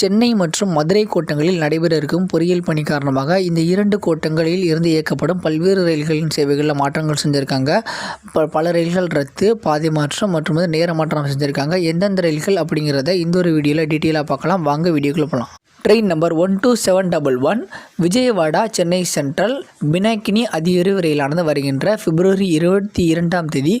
சென்னை மற்றும் மதுரை கோட்டங்களில் நடைபெற இருக்கும் பொறியியல் பணி காரணமாக இந்த இரண்டு கோட்டங்களில் இருந்து இயக்கப்படும் பல்வேறு ரயில்களின் சேவைகளில் மாற்றங்கள் செஞ்சுருக்காங்க. ப பல ரயில்கள் ரத்து பாதை மாற்றம் மற்றும் நேர மாற்றம் செஞ்சுருக்காங்க. எந்தெந்த ரயில்கள் அப்படிங்கிறத இந்த ஒரு வீடியோவில் டீட்டெயிலாக பார்க்கலாம். வாங்க வீடியோக்குள்ளே போகலாம் train number one two seven double one Vijayawada Chennai central Pinakini அதிவிரைவு ரயிலானது வருகின்ற பிப்ரவரி இருபத்தி இரண்டாம் தேதி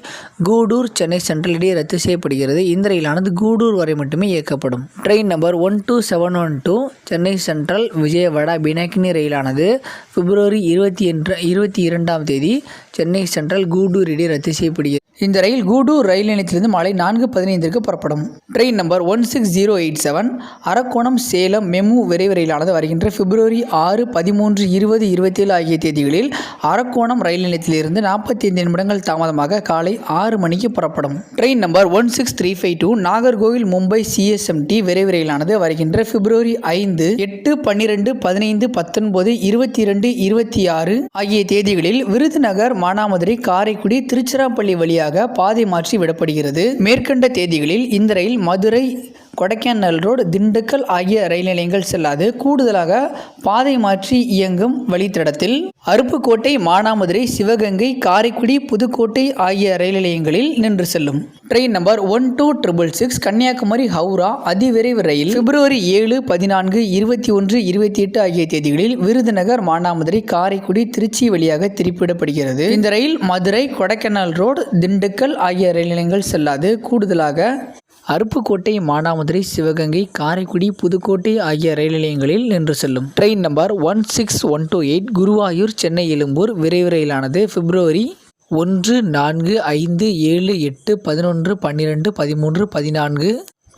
கூடூர் சென்னை சென்ட்ரல் இடையே ரத்து செய்யப்படுகிறது. இந்த ரயிலானது கூடூர் வரை மட்டுமே இயக்கப்படும். Train number one two seven one two Chennai central Vijayawada Pinakini ரயிலானது பிப்ரவரி இருபத்தி இருபத்தி இரண்டாம் தேதி சென்னை சென்ட்ரல் கூடூர் இடையே ரத்து செய்யப்படுகிறது. இந்த ரயில் கூடூர் ரயில் நிலையத்திலிருந்து மாலை நான்கு பதினைந்திற்கு புறப்படும். Train number one six zero eight seven Arakkonam Salem MEMU விரைவு ரயிலானது வருகின்ற பிப்ரவரி ஆறு பதிமூன்று இருபது இருபத்தேழு ஆகிய தேதிகளில் அரக்கோணம் ரயில் நிலையத்திலிருந்து நாற்பத்தி ஐந்து நிமிடங்கள் தாமதமாக காலை ஆறு மணிக்கு புறப்படும். Train number one six three five two Nagercoil Mumbai CSMT விரைவு ரயிலானது வருகின்ற பிப்ரவரி ஐந்து எட்டு பன்னிரெண்டு பதினைந்து பத்தொன்பது இருபத்தி இரண்டு இருபத்தி ஆறு ஆகிய தேதிகளில் விருதுநகர் மானாமதுரை காரைக்குடி திருச்சிராப்பள்ளி வழியாக பாதை மாற்றி விடப்படுகிறது. மேற்கண்ட தேதிகளில் இந்த ரயில் மதுரை கொடைக்கானல் ரோடு திண்டுக்கல் ஆகிய ரயில் நிலையங்கள் செல்லாது. கூடுதலாக பாதை மாற்றி இயங்கும் வழித்தடத்தில் அருப்புக்கோட்டை மானாமதுரை சிவகங்கை காரைக்குடி புதுக்கோட்டை ஆகிய ரயில் நிலையங்களில் நின்று செல்லும். Train number one two triple six Kanyakumari Howrah அதிவிரைவு ரயில் பிப்ரவரி ஏழு பதினான்கு இருபத்தி ஒன்று இருபத்தி எட்டு ஆகிய தேதிகளில் விருதுநகர் மானாமதுரை காரைக்குடி திருச்சி வழியாக திருப்பிடப்படுகிறது இந்த ரயில் மதுரை கொடைக்கானல் ரோடு திண்டுக்கல் ஆகிய ரயில் நிலையங்கள் செல்லாது. கூடுதலாக அருப்புக்கோட்டை மானாமதுரை சிவகங்கை காரைக்குடி புதுக்கோட்டை ஆகிய ரயில் நிலையங்களில் நின்று செல்லும். Train number one six one two eight Guruvayur Chennai Egmore. விரைவு ரயிலானது பிப்ரவரி ஒன்று நான்கு ஐந்து ஏழு எட்டு பதினொன்று பன்னிரெண்டு பதிமூன்று பதினான்கு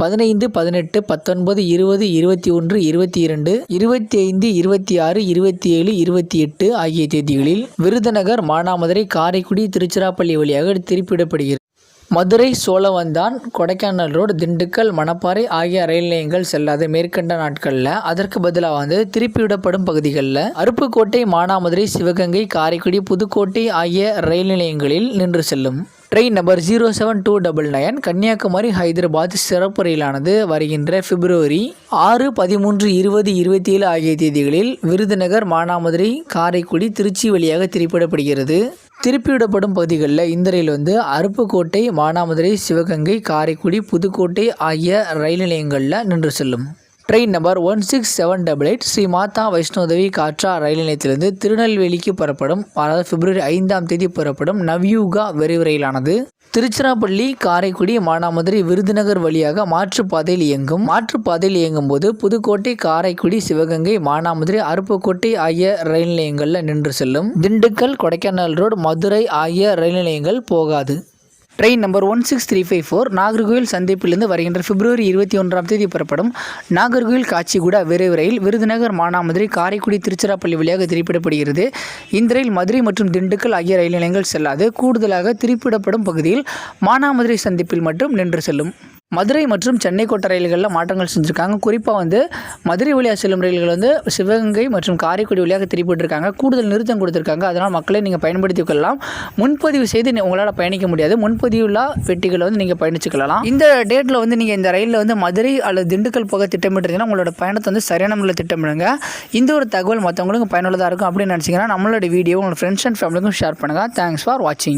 பதினைந்து பதினெட்டு பத்தொன்பது இருபது இருபத்தி ஒன்று இருபத்தி இரண்டு இருபத்தி ஐந்து இருபத்தி ஆறு இருபத்தி ஏழு இருபத்தி எட்டு ஆகிய தேதிகளில் விருதுநகர் மானாமதுரை காரைக்குடி திருச்சிராப்பள்ளி வழியாக திருப்பிடப்படுகிறது மதுரை சோழவந்தான் கொடைக்கானல் ரோடு திண்டுக்கல் மணப்பாறை ஆகிய ரயில் நிலையங்கள் செல்லாத. மேற்கண்ட நாட்களில் அதற்கு பதிலாக வந்து திருப்பிவிடப்படும் பகுதிகளில் அருப்புக்கோட்டை மானாமதுரை சிவகங்கை காரைக்குடி புதுக்கோட்டை ஆகிய ரயில் நிலையங்களில் நின்று செல்லும். Train number zero seven two double nine Kanyakumari Hyderabad சிறப்பு ரயிலானது வருகின்ற பிப்ரவரி ஆறு பதிமூன்று இருபது இருபத்தி ஏழு ஆகிய தேதிகளில் விருதுநகர் மானாமதுரை காரைக்குடி திருச்சி வழியாக திருப்பிடப்படுகிறது திருப்பிவிடப்படும் பகுதிகளில் இந்த ரயில் வந்து அருப்புக்கோட்டை மானாமதுரை சிவகங்கை காரைக்குடி புதுக்கோட்டை ஆகிய ரயில் நிலையங்களில் நின்று செல்லும். Train number one six seven double eight Shri Mata Vaishno Devi Katra ரயில் நிலையத்திலிருந்து திருநெல்வேலிக்கு புறப்படும் அதாவது பிப்ரவரி ஐந்தாம் தேதி புறப்படும் நவ்யூகா விரைவு ரயிலானது திருச்சிராப்பள்ளி காரைக்குடி மானாமதுரை விருதுநகர் வழியாக மாற்றுப்பாதையில் இயங்கும். மாற்றுப்பாதையில் இயங்கும் போது புதுக்கோட்டை காரைக்குடி சிவகங்கை மானாமதுரை அருப்புக்கோட்டை ஆகிய ரயில் நிலையங்களில் நின்று செல்லும். திண்டுக்கல் கொடைக்கானல் ரோடு மதுரை ஆகிய ரயில் நிலையங்கள் போகாது. Train number one six three five four Nagercoil சந்திப்பிலிருந்து வருகின்ற பிப்ரவரி இருபத்தி ஒன்றாம் தேதி புறப்படும் நாகர்கோவில் காட்சிகுடா விரைவு ரயில் விருதுநகர் மானாமதுரை காரைக்குடி திருச்சிராப்பள்ளி வழியாக திருப்பிடப்படுகிறது. இந்த ரயில் மதுரை மற்றும் திண்டுக்கல் ஆகிய ரயில் நிலையங்கள் செல்லாது. கூடுதலாக திருப்பிடப்படும் பகுதியில் மானாமதுரை சந்திப்பில் மட்டும் நின்று செல்லும். மதுரை மற்றும் சென்னை கோட்ட ரயில்களில் மாற்றங்கள் செஞ்சுருக்காங்க. குறிப்பாக வந்து மதுரை வழியாக செல்லும் ரயில்கள் வந்து சிவகங்கை மற்றும் காரைக்குடி வழியாக திருப்பிட்டுருக்காங்க கூடுதல் நிறுத்தம் கொடுத்துருக்காங்க. அதனால் மக்களை நீங்கள் பயன்படுத்தி கொள்ளலாம். முன்பதிவு செய்து உங்களால் பயணிக்க முடியாது. முன்பதிவுள்ள பெட்டிகளை வந்து நீங்கள் பயணிச்சுக்கலாம் இந்த டேட்டில் வந்து நீங்கள் இந்த ரயிலில் வந்து மதுரை அல்லது திண்டுக்கல் போக திட்டமிட்டுருந்தீங்கன்னா உங்களோட பயணத்தை வந்து சரியான முறையில் திட்டமிடுங்க. இந்த ஒரு தகவல் மற்றவங்களுக்கு பயனுள்ளதாக இருக்கும் அப்படின்னு நினச்சிங்கன்னா நம்மளோட வீடியோ உங்களோட ஃப்ரெண்ட்ஸ் அண்ட் ஃபேமிலிக்கும் ஷேர் பண்ணுங்கள் தேங்க்ஸ் ஃபார் வாட்சிங்